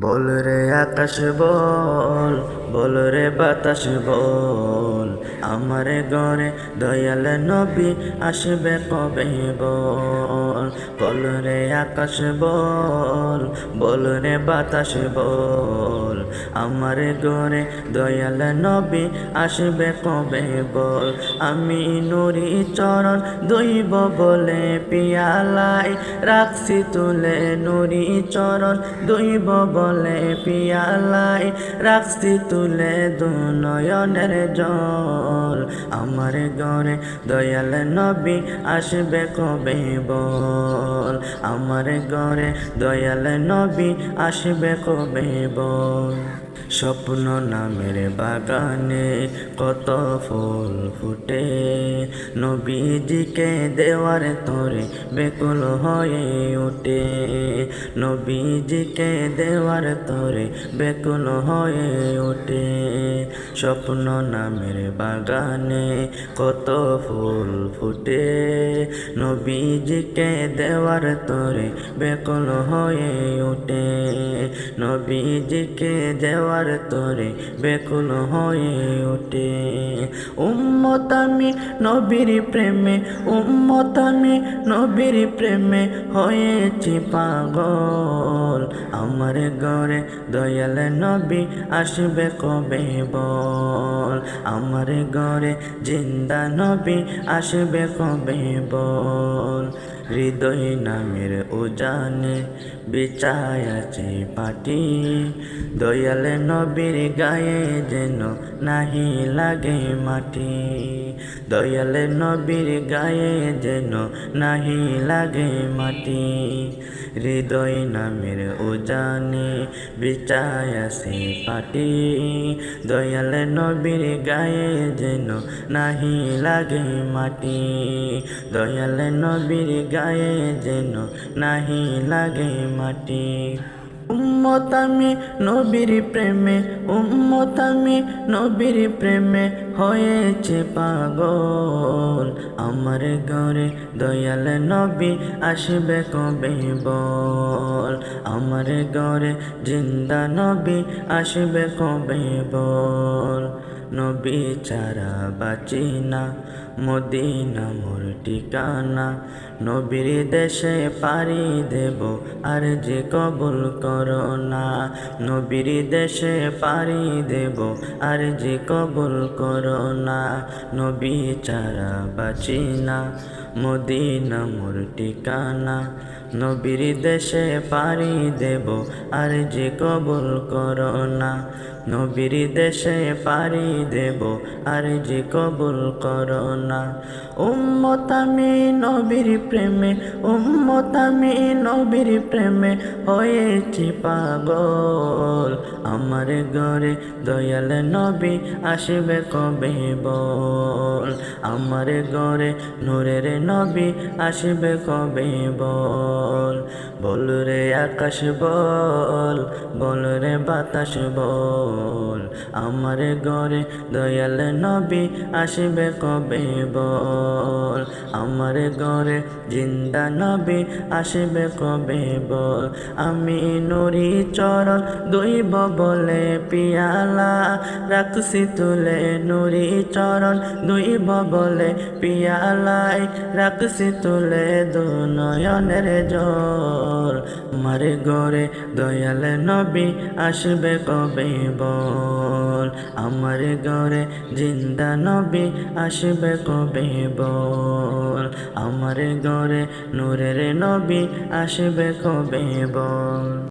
বল রে আকাশ বল বল রে বাতাস বল। আমার ঘরে দয়াল নবী আসবে কবে বল? বল রে আকাশ বল বল রে বাতাস বল। আমার ঘরে দয়াল নবী আসবে কবে বল? আমি নুরি চরণ দইব বলে পিয়ালাই রাখছি তুলে। নুরি চরণ দইব বলে পিয়ালাই রাখছি তুলে দু নয়নের জল। আমার ঘরে দয়াল নবী আসবে কবে বল? আমার ঘরে দয়াল নবী আসবে কবে বল? স্বপ্ন নামের বাগানে কত ফুল ফুটে। নবীজিকে দেওয়ার তোরে বেকুল হয়ে উঠে। নবীজিকে দেওয়ার তোরে বেকুল হয়ে ওঠে স্বপ্ন নামের বাগানে কত ফুল ফুটে। নবীজিকে দেওয়ার তোরে বেকুল হয়ে ওঠে নবীজিকে দেওয়ার তোরে বেকুল হয়ে ওঠে উম্মত আমি নবীর প্রেমে, উম্মত আমি নবীর প্রেমে হয়েছি পাগল। আমার ঘরে দয়াল নবী আসবে কবে বল? আমার ঘরে জিন্দা নবী আসবে কবে বল? হৃদয় নামের উজানে বিছায় আছে পাটি। দয়াল নবীর গায়ে যেন নাহি লাগে মাটি। দয়াল নবীর গায়ে যেন নাহি লাগে মাটি। হৃদয় নামের উজানে বিছায় আছে পাটি। দয়াল নবীর গায়ে যেন নাহি লাগে মাটি। দয়াল নবীর গায়ে যেন নাহি লাগে মাটি উম্মত আমি নবীর প্রেমে উম্মত আমি নবীর প্রেমে হয়েছে পাগল আমার ঘরে দয়াল নবী আসবে কবে বল? আমার ঘরে জিন্দা নবী আসবে কবে বল? নবী চারা বাঁচি না, মদিনা মোর ঠিকানা। নবীর দেশে পারি দেব আর যে কবুল করো না নবীর দেশে পারি দেব আর যে কবুল করো নবী চারা বাঁচি না, মদিনা মোর ঠিকানা। নবীর দেশে পারি দেব আর যে কবুল করো নবীর দেশে পারি দেব আর যে কবুল করো না। উম্মত আমি নবীর প্রেমে, উম্মত আমি নবীর প্রেমে হয়েছি পাগল। আমার ঘরে দয়াল নবী আসবে কবে বল? আমার ঘরে নূরের নবী আসবে কবে বল? বল রে আকাশ বল বল রে বাতাস বল। আমার ঘরে দয়াল নবী আসবে কবে বল? আমার ঘরে জিন্দা নবী আসবে কবে বল? আমি নুরি চরণ দইব বলে পিয়ালা রাখছি তুলে, নুরি চরণ দইব বলে পিয়ালাই রাখছি তুলে দু নয়নের জল। মারে ঘরে দয়াল নবী আসবে কবে বল, আমার ঘরে জিন্দা নবী আসবে কবে বল? আমার ঘরে নূরের নবী আসবে কবে বল?